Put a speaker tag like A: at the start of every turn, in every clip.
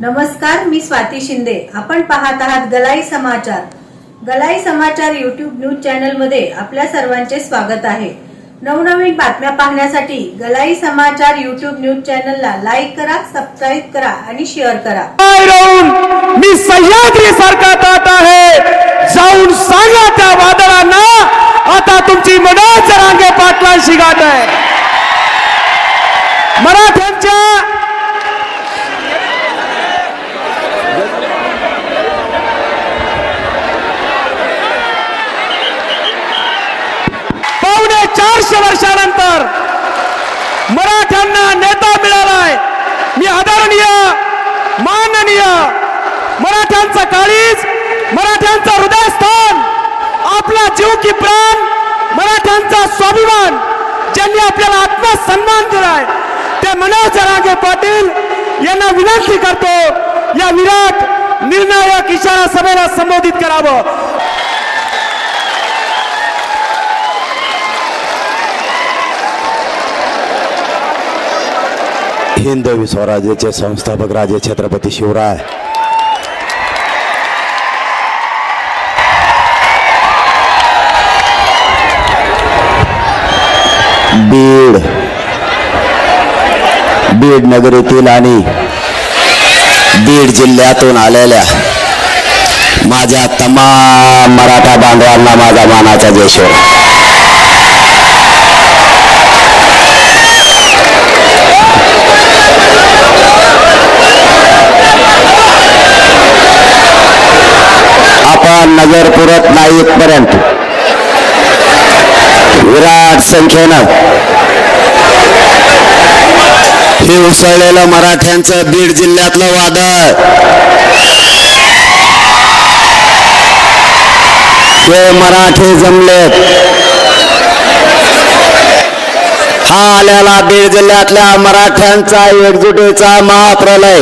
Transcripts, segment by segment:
A: नमस्कार मी स्वाती शिंदे. आपण पाहत आहात गलाई समाचार. गलाई समाचार युट्यूब न्यूज चॅनलमध्ये आपल्या सर्वांचे स्वागत आहे. नवनवीन बातम्या पाहण्यासाठी गलाई समाचार युट्यूब न्यूज चॅनलला लाईक करा सबस्क्राईब करा आणि शेअर करा.
B: मी सह्याद्री सारखा तात आहे. जाऊन सांगा त्या वादळांना. आता तुमची मनोज रांगे पाटलांशी गाठ आहे. मराठ्यांच्या चारशे वर्षानंतर मराठ्यांना नेता मिळालाय. मी आदरणीय माननीय मराठ्यांचा काळीज मराठ्यांचा हृदयस्थान आपला जीव की प्राण मराठ्यांचा स्वाभिमान ज्यांनी आपल्याला आत्मसन्मान दिलाय त्या मनोज जरांगे पाटील यांना विनंती करतो या विराट निर्णायक इशारा सभेला संबोधित करावं.
C: हिंदवी स्वराज्याचे संस्थापक राजे छत्रपती शिवराय. बीड. बीड नगरीतील आणि बीड जिल्ह्यातून आलेल्या माझ्या तमाम मराठा बांधवांना माझा मानाचा जयशोर आपण नजर पुरत विराट संख्येनं. हे उसळलेलं मराठ्यांचं बीड जिल्ह्यातलं वादळ. हे मराठे जमलेत. हा आलेला बीड जिल्ह्यातल्या मराठ्यांचा एकजुटीचा महाप्रलय.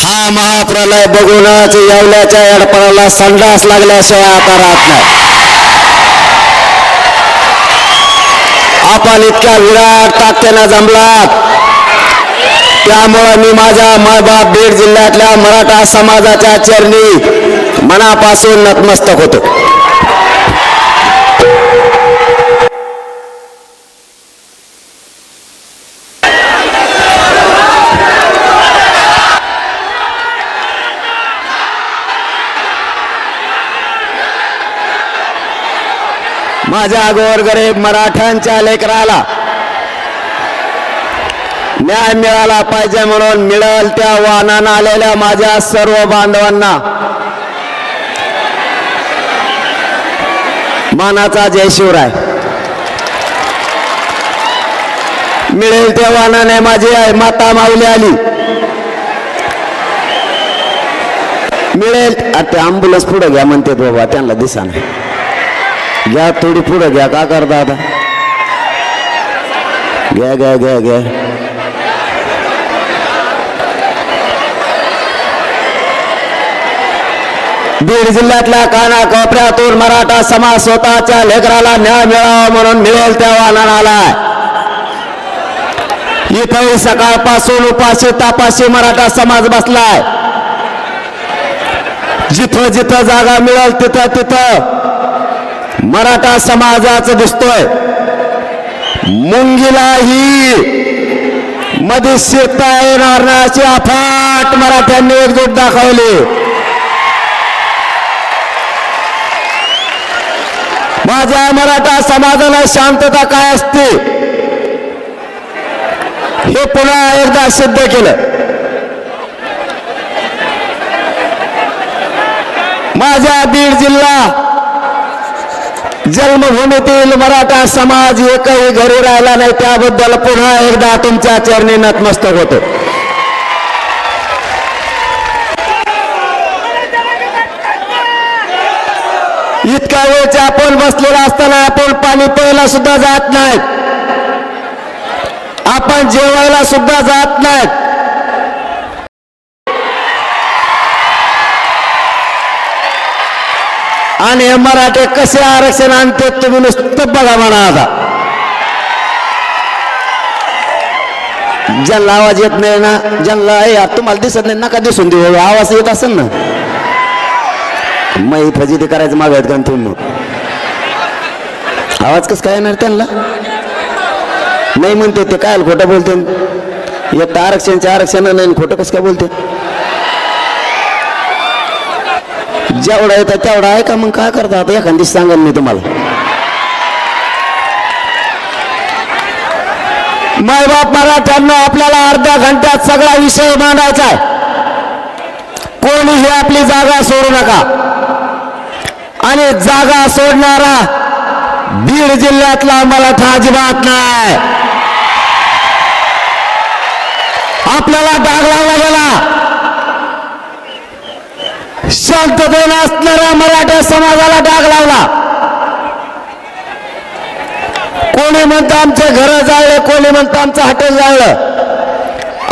C: हा महाप्रलय बघूनच येवल्याच्या एडपणाला संडास लागल्याशिवाय आता राहत नाही. आपण इतक्या विराट ताकदीनं जमलात. त्यामुळं मी माझ्या मायबाप बीड जिल्ह्यातल्या मराठा समाजाच्या चरणी मनापासून नतमस्तक होतो. माझ्या गोरगरीब मराठ्यांच्या लेकराला न्याय मिळाला पाहिजे म्हणून मिळेल त्या वाहनानं आलेल्या माझ्या सर्व बांधवांना. मानाचा जय शिवराय. मिळेल त्या वाहनाने माझी आई माता माऊली आली. मिळेल आता ते अँब्युलन्स पुढे घ्या म्हणते बाबा त्यांना दिसा नाही घ्या थोडी पुढे घ्या. का करता आता? घ्या घ्या घ्या घ्या. बीड जिल्ह्यातल्या काना कोपऱ्यातून मराठा समाज स्वतःच्या लेकराला न्याय मिळावा म्हणून मिळेल त्या वाहनानं आलाय सकाळपासून उपाशी तापाशी मराठा समाज बसलाय. जिथं जिथं जागा मिळेल तिथं तिथं मराठा समाजाचं दिसतोय. मुंगीलाही मध्ये शिरता येणार नाही अशी अफाट मराठ्यांनी एकजूट दाखवली. माझ्या मराठा समाजाला शांतता काय असते? हे पुन्हा एकदा सिद्ध केलं. माझ्या बीड जिल्हा जन्मभूमीतील मराठा समाज एकही घरी राहिला नाही त्याबद्दल पुन्हा एकदा तुमच्या चरणी नतमस्तक होतो. इतका वेळचे आपण बसलेला असताना आपण पाणी प्यायला सुद्धा जात नाहीत. आपण जेवायला सुद्धा जात नाहीत. आणि हे मराठे कसे आरक्षण आणते तुम्ही नुसतं बघा म्हणा आता. ज्यांना आवाज येत नाही ना ज्यांना "ए, यार, तुम्हाला दिसत नाही नका दिसून देऊ आवाज येत असेल ना. मग फजिती करायचं मागत का तुम्ही आवाज कसं काय येणार त्यांना? नाही म्हणते ते काय खोटं बोलते? येत आरक्षणचे आरक्षण नाही खोटं कसं काय बोलते? जेवढा येतं तेवढा आहे का? मग काय करता? आता एखादी सांगेन मी तुम्हाला. मायबाप मराठ्यांना आपल्याला अर्ध्या घंट्यात सगळा विषय मांडायचा आहे. कोणीही आपली जागा सोडू नका. आणि जागा सोडणारा बीड जिल्ह्यातला मराठा अजिबात नाही. आपल्याला डाग लावला गेला. शांततेनं असणाऱ्या मराठा समाजाला डाग लावला. कोणी म्हणतं आमचे घर जाळलं कोणी म्हणतं आमचं हॉटेल जाळलं.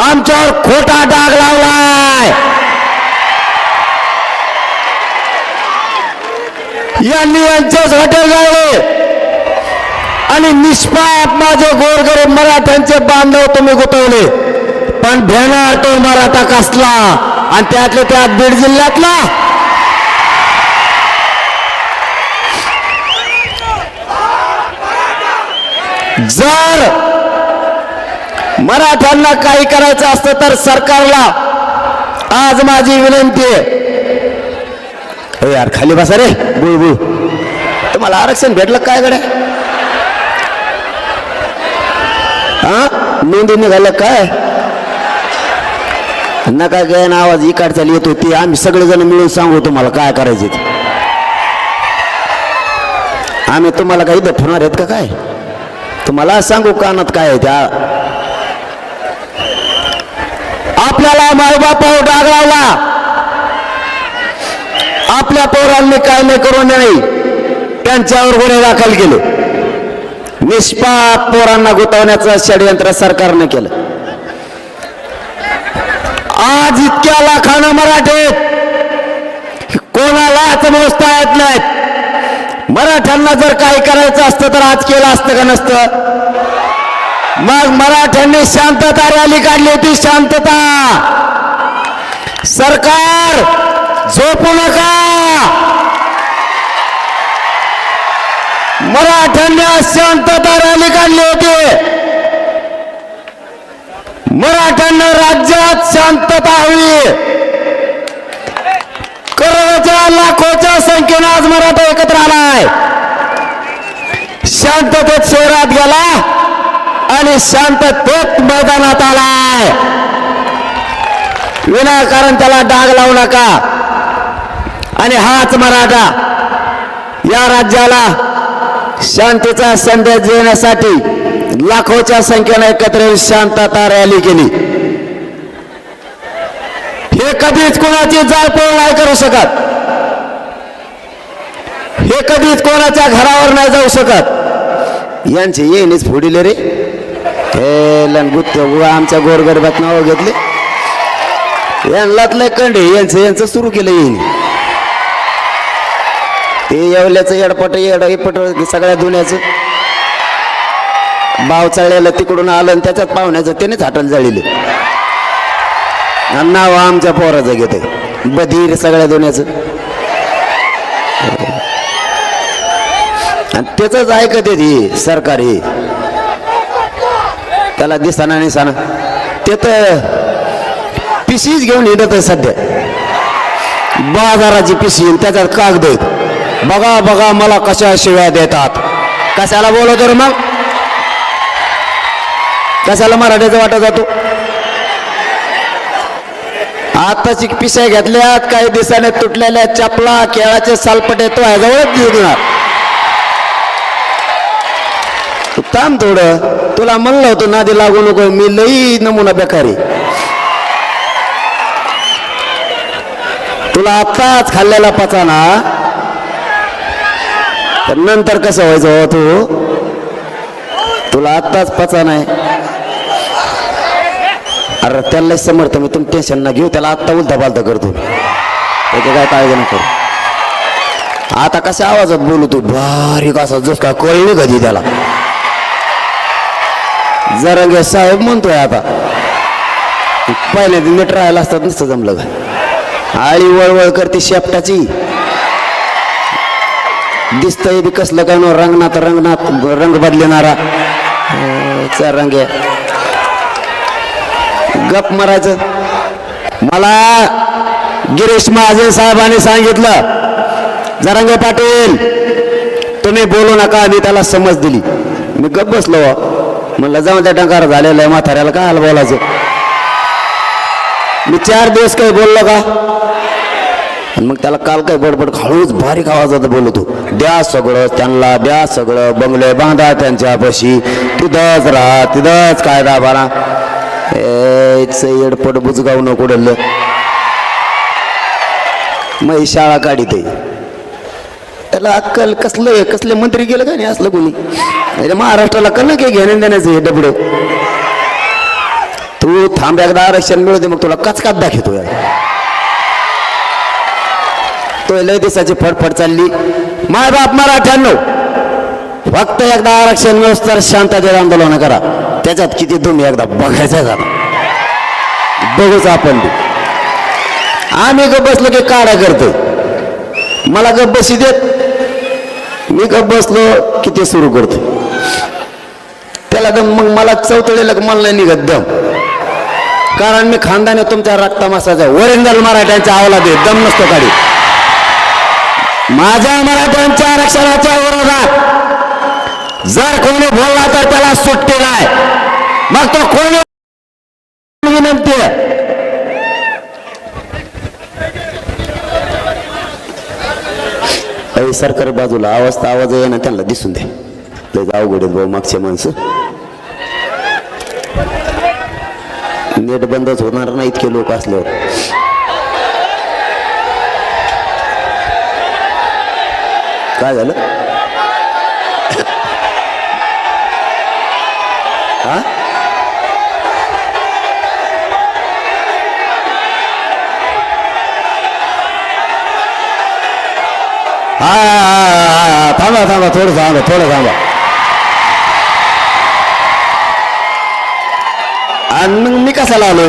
C: आमच्यावर खोटा डाग लावलाय. यांनी यांचेच हॉटेल जाळले. आणि निष्पाप माझे गोरगरीब मराठ्यांचे बांधव तुम्ही गुतवले. पण भेणार तो मराठा कसला? आणि त्यातले त्यात बीड जिल्ह्यातला? जर मराठ्यांना काही करायचं असतं तर सरकारला आज माझी विनंती आहे. ए यार खाली बसा रे बुळ बुळ तुम्हाला आरक्षण भेटलं काय गड्या? हा? नोंदी निघालं काय? नका काय ना आवाज इकडचा येत होती आम्ही सगळेजण मिळून सांगू तुम्हाला काय करायचे आम्ही तुम्हाला काही दफणार आहेत का काय? तुम्हाला सांगू कानात काय आहे त्या? आपल्याला मायबापावर डाग लावला आपल्या पोरांनी काय नाही करू नये त्यांच्यावर गुन्हे दाखल केले. निष्पाप पोरांना गुतवण्याचं षडयंत्र सरकारने केलं. आज इतक्या लाखानं मराठे कोणालाच मोजता येत नाहीत. मराठ्यांना जर काही करायचं असतं तर आज केलं असतं का नसतं? मग मराठ्यांनी शांतता रॅली काढली होती शांतता. सरकार झोपू नका. मराठ्यांनी आज शांतता रॅली काढली होती. मराठ्यांना राज्यात शांतता हवी करोडोच्या लाखोच्या संख्येनं आज मराठा एकत्र आलाय. शांततेत शहरात गेला आणि शांततेत मैदानात आलाय. विनाकारण त्याला डाग लावू नका. आणि हाच मराठा या राज्याला शांतीचा संदेश देण्यासाठी लाखोच्या संख्येने एकत्र येऊन शांतता रॅली केली. हे कधीच कोणाची जाळपोळ नाही करू शकत. हे कधीच कोणाच्या घरावर नाही जाऊ शकत. यांचे येणीच फोडिले रे. हे लंगुत्य बुवा आमच्या गोरगरबात नाव घेतले. यांनाच लय कंडे यांचं यांचं सुरू केलं येईन ते येवल्याचं एडपट एड पट सगळ्या दुन्याचं. बाव चाळलेलं तिकडून आलं आणि त्याच्यात पाहुण्याचं त्यानेच हाटल जाळीले. आणि नाव आमच्या पोराचं घेते. बधीर सगळ्या दोन्याचं. आणि त्याच ऐकत ही सरकार त्याला दिसाना निसाना. ते तर पिशीच घेऊन येत आहे सध्या. बाजाराची पिशी त्याच्यात कागद आहेत. बघा बघा मला कशा शिव्या देतात. कशाला बोलवतो रे मग? कशाला मराठ्याचा वाटा जातो? आताची पिशा घेतल्यात काही दिवसाने तुटलेल्या चपला केळाचे सालपटे तो ह्याजवळच दिसणार तू थांब थोडं. तुला म्हणलं होतं नादी लागू नको मी लई नमुना बेकारी तुला आत्ताच खाल्लेला पचाना. तर नंतर कसं व्हायचं हो तू? तुला आत्ताच पचा नाही अरे त्याला समर्थ मी तुम्ही टेन्शन ना घेऊ त्याला आत्ता उलथा पालथा करतो. त्याची काय काळजी नको आता कशा आवाजात बोलू तू? बारीक असा जस का कळलं कधी त्याला. जरा साहेब म्हणतोय आता. पहिले नीट राहायला असतात नसतं जमलं का? आळी वळवळ करते शेपटाची. दिसतंय बी कसलं काय नो रंगनाथ रंगनाथ रंग बदलणारा चा रंग गप मारायचं. मला गिरीश महाजन साहेबांनी सांगितलं जरांगे पाटील तुम्ही बोलू नका मी त्याला समज दिली. मी गप बसलो. म्हणलं जाऊन त्या टंकार झालेला आहे म्हाताऱ्याला काय आलं बोलायचं? मी चार दिवस काही बोललो का? मग त्याला काल काय बडबड हळूच बारीक आवाजात बोलतो. द्या सगळं त्यांना द्या सगळं बंगले बांधा त्यांच्यापाशी. तिथंच राहा तिथंच कायदा बाळा येडपट बुजगाव नको मग ही शाळा काढीत त्याला अक्कल कसलं कसले मंत्री गेलं का नाही असलं कोणी? म्हणजे महाराष्ट्राला कल काय घेणं देण्याचं हे डबड? तू थांब एकदा आरक्षण मिळवते मग तुला कचकात दाखवतो तो लय दिवसाची फडफड चालली. माय बाप मराठ्यांनो फक्त एकदा आरक्षण मिळूस तर शांततेत आंदोलन करा. त्याच्यात किती तुम्ही एकदा बघायचं झाला बघूच आपण ते आम्ही ग बसलो की काढा करतो. मला ग बशी देत. मी ग बसलो की ते सुरू करतो. त्याला दम मग मला चौथळेला मला नाही निघत दम. कारण मी खानदाने तुमच्या रक्तामासाचा ओरिजिनल मराठ्यांच्या आवला दे दम नसतो काढी. माझ्या मराठ्यांच्या आरक्षणाच्या विरोधात जर कोणी बोलला तर त्याला सुट्टी नाही. मग तो कोणी विनंती आहे. अरे सरकार बाजूला आवाज तर आवाज आहे ना त्यांना दिसून दे. लय अवघड आहेत भाऊ मागचे माणसं. नेट बंदच होणार नाही इतके लोक असल्यावर. काय झालं? हा? हा हा, हा, थांबा थांबा थोडं थांबा थोडं थांबा. आणि मग मी कशाला आलोय?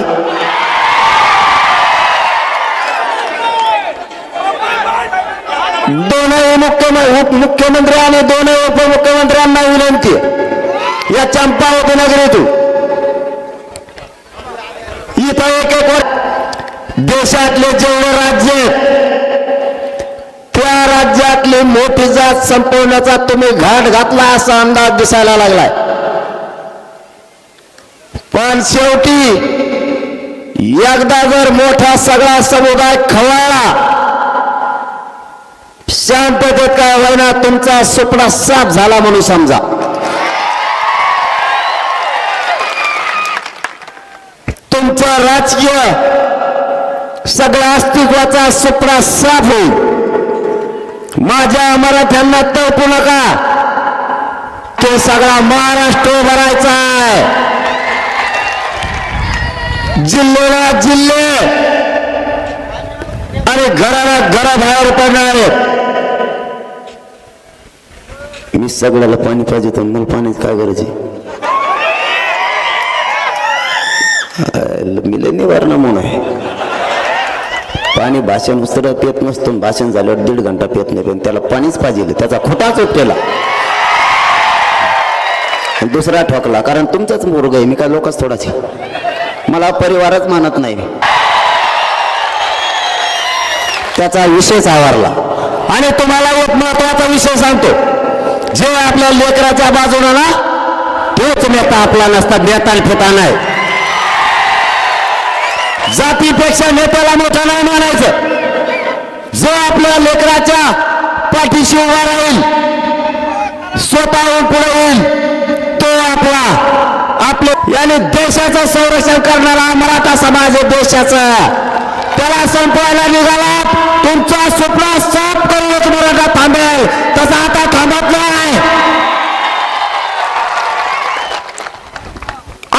C: दोनही मुख्यमंत्री मुख्यमंत्री आणि दोनही उपमुख्यमंत्र्यांना विनंती या चंपावती नगरीतून. इथं एक एक वर- देशातले जेवढे राज्य आहेत राज्यातली मोठी जात संपवण्याचा तुम्ही घाट घातला असा अंदाज दिसायला लागलाय. पण शेवटी एकदा जर मोठा सगळा समुदाय खवळला शांततेत काय होईना तुमचा सुपडा साफ झाला म्हणून समजा. तुमचा राजकीय सगळ्या अस्तित्वाचा सुपडा साफ होईल. माझ्या मराठ्यांना तळपू नका. तो सगळा महाराष्ट्र भरायचा आहे. जिल्ह्याला जिल्हे. आणि घराला घराबाहेर पडणार आहेत. मी सगळ्याला पाणी पाहिजे तर मला पाण्याची काय गरज आहे? मी लय निवारणा म्हणून आहे. पाणी भाषण उसरं पेत नसतो भाषण झाल्यावर दीड घंटा पेत नाही पण त्याला पाणीच पाहिजे त्याचा खोटाच उपटेला आणि दुसरा ठोकला कारण तुमचाच मुर्ग आहे मी काय लोकच थोडाच मला परिवारच मानत नाही. त्याचा विशेष आवारला आणि तुम्हाला एक महत्त्वाचा विषय सांगतो. जे आपल्या लेकराच्या बाजूला ना तोच नेता आपला नसता नेता आणि नाही. जातीपेक्षा नेत्याला मोठा नाही मानायचं जो आपल्या लेकराच्या पाठीशी उभा राहील स्वतःहून पुढे होईल तो आपला आपले याने देशाचं संरक्षण करणारा मराठा समाज आहे देशाचा. त्याला संपवायला निघाला तुमचा स्वप्न साफ करूनच मराठा थांबेल. तसा आता थांबत नाही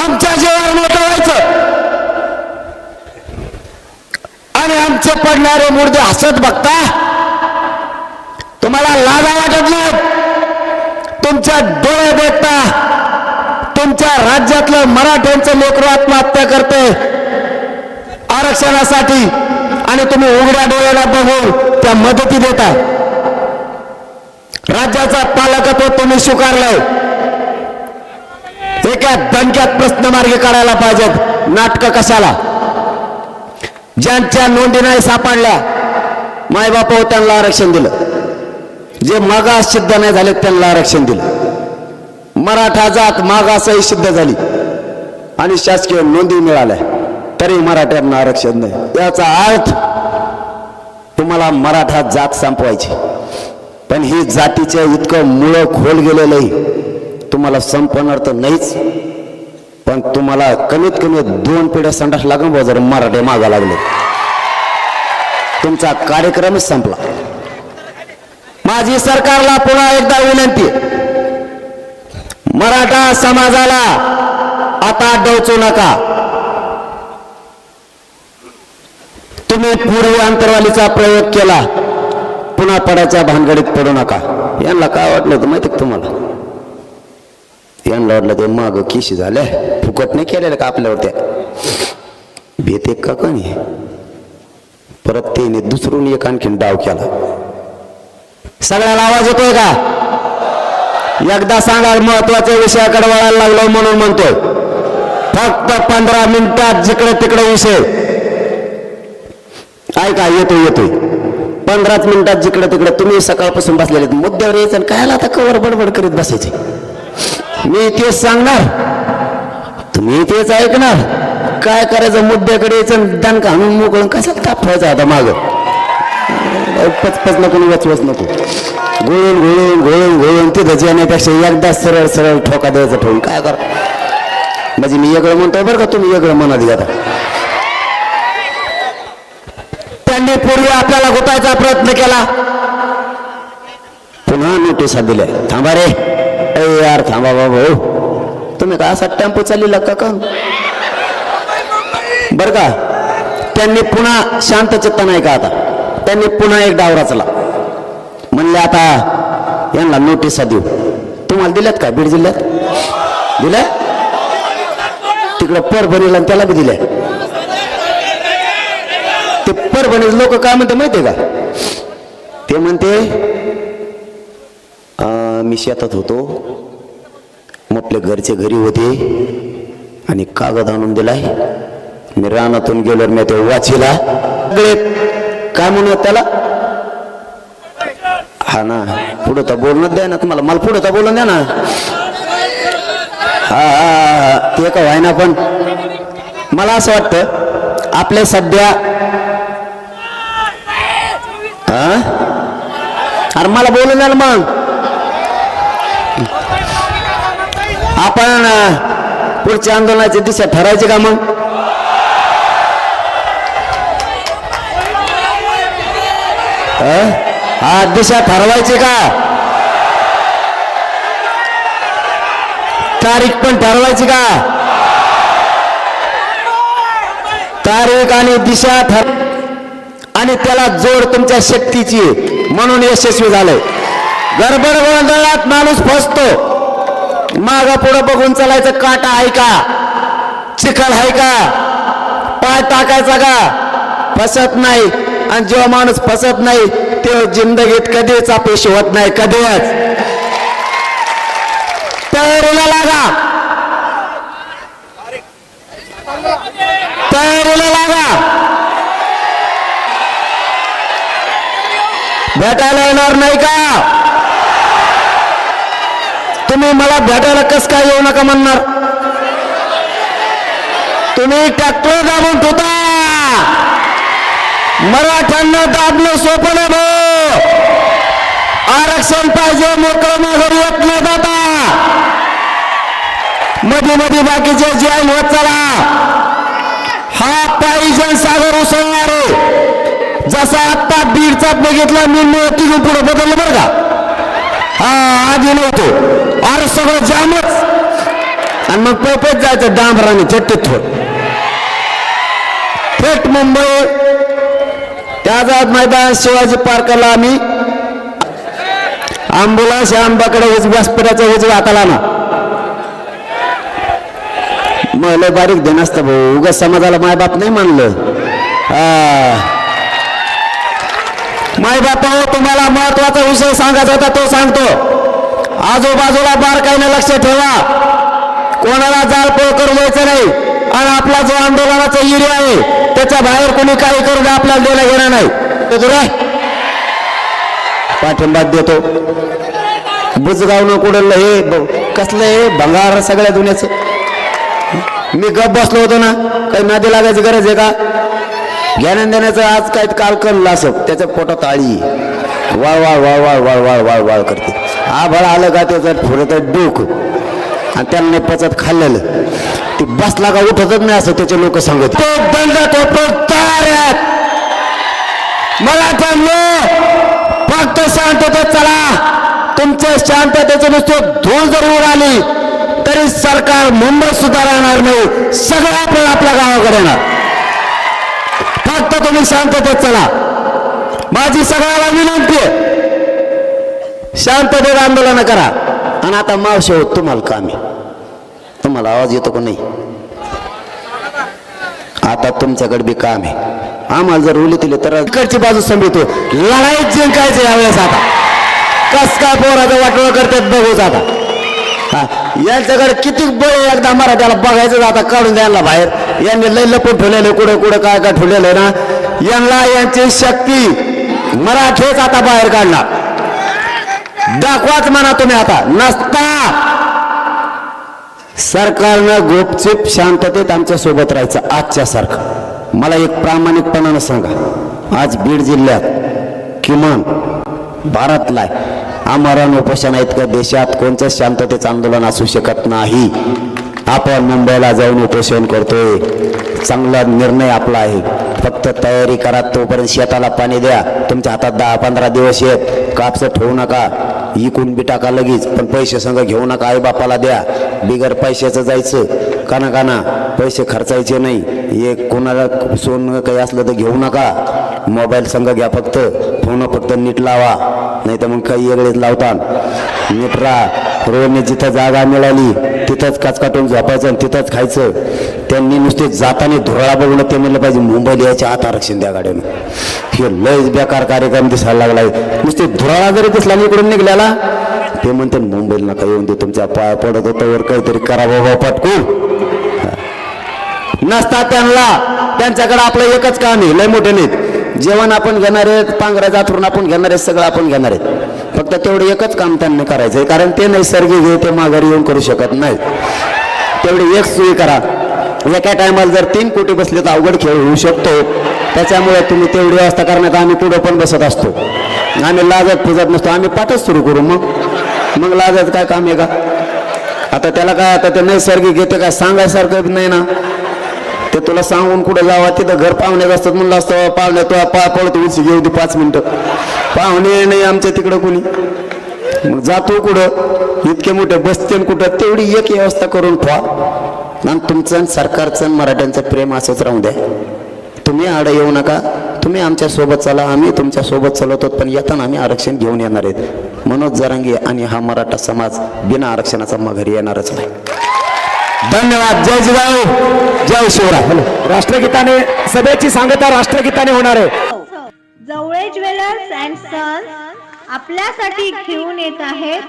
C: आमच्या जीवावर मोठं व्हायचं आणि पडणारे मुर्दे हसत बघता? तुम्हाला लाजा वाटत नाही तुमच्या डोळे देखता तुमच्या राज्यातलं मराठ्यांचं लेकरू आत्महत्या करते. आरक्षणासाठी आणि तुम्ही उघड्या डोळ्याला बघून त्या मदती देताय राज्याचा पालकत्व तुम्ही स्वीकारलंय. एका दणक्यात प्रश्न मार्गी काढायला पाहिजेत. नाटक कशाला? ज्यांच्या नोंदी नाही सापडल्या मायबाप हो त्यांना आरक्षण दिलं. जे मागास सिद्ध नाही झाले त्यांना आरक्षण दिलं. मराठा जात मागासही सिद्ध झाली. आणि शासकीय नोंदी मिळाल्या. तरी मराठ्यांना आरक्षण नाही. याचा अर्थ तुम्हाला मराठा जात संपवायची. पण ही जातीच्या इतकं मुळं खोल गेलेलंही तुम्हाला संपवणार तर नाहीच. कारण तुम्हाला कमीत कमी दोन पिढ्या संडास लागून बुवा जर मराठे मागा लागले. तुमचा कार्यक्रमच संपला. माझी सरकारला पुन्हा एकदा विनंती. मराठा समाजाला आता डोचू नका. तुम्ही पूर्वी अंतरवालीचा प्रयोग केला. पुन्हा पडायच्या भानगडीत पडू नका. यांना काय वाटलं होतं माहिती तुम्हाला? यांना वाटलं ते माग किशी झाल्या. फुकट नाही केलेलं का आपल्यावर त्या भीते का कोणी? परत त्याने दुसरून एक आणखीन डाव केला. सगळ्याला आवाज येतोय का? एकदा सांगा महत्त्वाच्या विषयाकडे वळायला लागलो म्हणून म्हणतोय फक्त पंधरा मिनिटात जिकडे तिकडे विषय. ऐका येतोय येतोय. पंधराच मिनिटात जिकडे तिकडे तुम्ही सकाळपासून बसलेले मुद्द्यावर यायचं आणि कायला आता? कवर बडबड करीत बसायचे? मी तेच सांगणार. तुम्ही तेच ऐकणार. काय करायचं? मुद्द्याकडे यायचं आणि दणका मोकळून कसं तापवायचा आता माग? पचपच नको वचवच नको. गोळून गोळून गोळून गोळून तिथं जेण्यापेक्षा एकदा सरळ सरळ ठोका द्यायचा ठेवून काय करा? म्हणजे मी वेगळं म्हणतोय बरं का तुम्ही वेगळं मनात घ्या त्यांनी पूर्वी आपल्याला गुतायचा प्रयत्न केला. पुन्हा नोटिसा दिल्या. थांबा रे. यार थांबा बाबा तुम्ही का असा टेम्पो चाललेला का का? बर का? त्यांनी पुन्हा शांत चित्त नाही का आता? त्यांनी पुन्हा एक डाव रचला म्हणले आता यांना नोटिसा देऊ. तुम्हाला दिल्यात का बीड जिल्ह्यात? दिल्या तिकडं परभणीला आणि त्याला बी दिल्या. ते परभणी लोक काय म्हणते माहितीये का? ते म्हणते मी शेतात होतो. म्हटले घरचे घरी होते. आणि कागद आणून दिलाय. मी रानातून गेलो मी ते वाचीला काय म्हणू त्याला? हा ना. पुढं तर बोलणं द्या ना तुम्हाला. मला पुढं तर बोलून द्या ना हा हा, हा. ते का व्हायना पण. मला असं वाटतं आपल्या सध्या हा अरे मला बोलून द्या ना मग. आपण पुढच्या आंदोलनाची दिशा ठरायची का मग? हा दिशा ठरवायची का? तारीख पण ठरवायची का? तारीख आणि दिशा ठर आणि त्याला जोड तुमच्या शक्तीची म्हणून यशस्वी झालंय. गडबड गोंधळात माणूस फसतो. माग पुढं बघून चालायचं काटा आहे का? चिखल आहे का? पाय टाकायचा का? फसत नाही. आणि जेव्हा माणूस फसत नाही तेव्हा जिंदगीत कधीच अपेश होत नाही कधीच. तयारीला लागा. तयारीला लागा. भेटायला येणार नाही का? तुम्ही मला भेटायला कस काय येऊ नका म्हणणार? तुम्ही ट्रॅक्टर दाबून ठेवता. मराठ्यांना दाबणं सोपं नाही भाऊ. आरक्षण पाहिजे मोकळं माघारी येत नाही दादा मध्ये मध्ये बाकीचे जे आहे होत चला. हा पाहिजे सागर उसळणार. जसा आत्ता बीडचा बघितला मी तिथून पुढे बदललं बरं का? हा आधी नव्हतो. अरे सगळं जामच. आणि मग पोपत जायचं डांबराने चट्टीत थोड थेट मुंबई. त्याचा मैदान शिवाजी पार्कला आम्ही. आंबुलन्स या आंबाकडे उज व्यासपीठाच्या उजव्या हाताला ना मग लय बारीक देण असतं भाऊ. उगा समाजाला मायबाप नाही मानलं. माय बापा हो, तुम्हाला महत्त्वाचा विषय सांगायचा होता तो सांगतो. आजूबाजूला बारकाईने लक्ष ठेवा. कोणाला जाळपोळ करून द्यायचं नाही. आणि आपला जो आंदोलनाचा एरिया आहे त्याच्या बाहेर कोणी काही करून आपल्याला देणं घेणं नाही. देतो पाठिंबा देतो. बुजगावनं कुडलं हे कसलं हे? भंगार सगळ्या दुनियाचं. मी गप बसलो होतो ना. काही नादी लागायची गरज आहे का? ज्ञान देण्याचं आज काय काल कळलं असं? त्याच्या पोटात आळी वाळ वाळ वाळ वाळ वाळ वाळ वाळ वाळ करते. आभाळ आलं का त्याचं फुरत डोक? आणि त्यांना पचत खाल्लेलं. ते बसला का उठतच नाही असं त्याचे लोक सांगत. तो दंड तो तयार आहेत मराठ्यांनो फक्त शांततेत चला. तुमच्या शांततेचं नुसतं धूळ जर उडाली तरी सरकार मुंबई सुद्धा राहणार नाही. सगळं आपल्याला आपल्या गावाकडे येणार. वाटतं तुम्ही शांततेत चला. माझी सगळ्याला विनंती आहे. शांततेत आंदोलन करा. आणि आता मावशी होत तुम्हाला कामी. तुम्हाला आवाज येतो का नाही? आता तुमच्याकडे बी काम आहे. आम्हाला जर उली दिले तर इकडची बाजू संभितो हो. लढाईत जिंकायचं यावेळेस आता. कस काय पोराचं वाटवं करतात बघूच आता हा. यांच्याकडे किती बळ एकदा एकदा मराठ्याला बघायचं आता काढून द्यायला बाहेर. यांनी लय लपून ठेवलेलं कुठे कुठे काय काय ठेवलेलं ना? यांना यांची शक्ती मराठेच आता बाहेर काढणार. दाखवाच म्हणा तुम्ही आता. नसता. सरकारनं गुपचूप शांततेत आमच्यासोबत राहायचं आजच्या सारखं. मला एक प्रामाणिकपणानं सांगा. आज बीड जिल्ह्यात किमान भारतला आमरण उपोषण इतकं देशात? कोणत्याच शांततेचं आंदोलन असू शकत नाही. आपण मुंबईला जाऊन उपोषण करतोय. चांगला निर्णय आपला आहे. फक्त तयारी करा तोपर्यंत शेताला पाणी द्या. तुमच्या हातात दहा पंधरा दिवस येत कापसं ठेवू नका. इकून बी टाका लगेच. पण पैसे संग घेऊ नका. आई बापाला द्या. बिगर पैशाचं जायचं. काना काना. पैसे खर्चायचे नाही. हे कोणाला सोनं काही असलं तर घेऊ नका. मोबाईल संघ घ्या फक्त. फोन फक्त नीट लावा. नाही तर मग काही वेगळेच लावतात नीट राहा. रोडने जिथं जागा मिळाली तिथंच काचकाटून झोपायचं आणि तिथंच खायचं. त्यांनी नुसते जाताना धुराळा बघून ते म्हणलं पाहिजे मुंबईला यायचे आत आरक्षण द्या गाड्यानं. हे लयच बेकार कार्यक्रम दिसायला लागलाय. नुसते धुराळा जरी दिसला मी इकडून निघल्याला ते म्हणते मुंबईला नका येऊन दे तुमच्या पाय पडत होतं वर काहीतरी करा बाबा पटकून. नसता त्यांना. त्यांच्याकडे आपलं एकच काम आहे लय मोठे नाहीत. जेवण आपण घेणार आहेत पांघरा जातरून आपण घेणार आहेत सगळं आपण घेणार आहेत. फक्त तेवढं एकच काम त्यांनी करायचं आहे कारण ते नैसर्गिक आहे ते माघारी येऊन करू शकत नाहीत. तेवढी एक सोयी करा. एका टायमाला जर तीन कोटी बसले तर अवघड खेळ होऊ शकतो. त्याच्यामुळे तुम्ही तेवढी व्यवस्था करण्यात आम्ही पुढं पण बसत असतो. आम्ही लाजत पुजत नसतो आम्ही पाठच सुरू करू मग. मग लाजत काय काम आहे का? आता त्याला काय आता ते नैसर्गिक येते काय सांगायसारखं नाही ना. ते तुला सांगून कुठं जावा? तिथं घर पाहुण्यात असतात म्हणलं असतं पाहुण्या तुला पा पडतो उशी घेऊ दे पाच मिनिटं. पाहुणे नाही आमच्या तिकडं कोणी. मग जातो कुठं? इतके मोठे बसते कुठं? तेवढी एक व्यवस्था करून ठेवा. आणि तुमचं आणि सरकारचं आणि मराठ्यांचं प्रेम असंच राहू द्या. तुम्ही आड येऊ नका. तुम्ही आमच्यासोबत चला. आम्ही तुमच्यासोबत चालवतो पण येताना आम्ही आरक्षण घेऊन येणार आहेत. मनोज जरांगे आणि हा मराठा समाज बिना आरक्षणाचा माघारी येणारच नाही. धन्यवाद. जय जिजाऊ. जय शिवराय. हॅलो
B: राष्ट्रगीताने सभेची सांगता राष्ट्रगीताने होणार आहे.
A: जवळे ज्वेलर्स अँड सन्स आपल्यासाठी घेऊन येत आहेत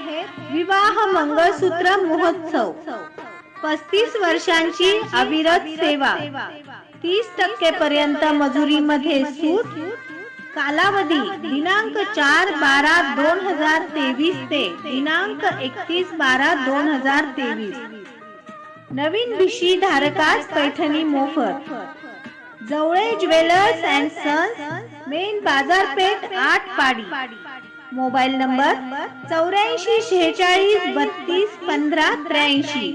A: विवाह मंगळसूत्र महोत्सव. पस्तीस वर्षांची अविरत सेवा. तीस टक्के पर्यंत मजुरीमध्ये सूट. कालावधी दिनांक चार बारा दोन हजार तेवीस ते दिनांक एकतीस बारा दोन हजार तेवीस. नवीन विशी धारकास पैठणी मोफत. Jawale jewellers and sons main बाजारपेठ आठ पाडी. मोबाईल नंबर चौऱ्याऐंशी शेहेचाळीस बत्तीस पंधरा त्र्याऐंशी.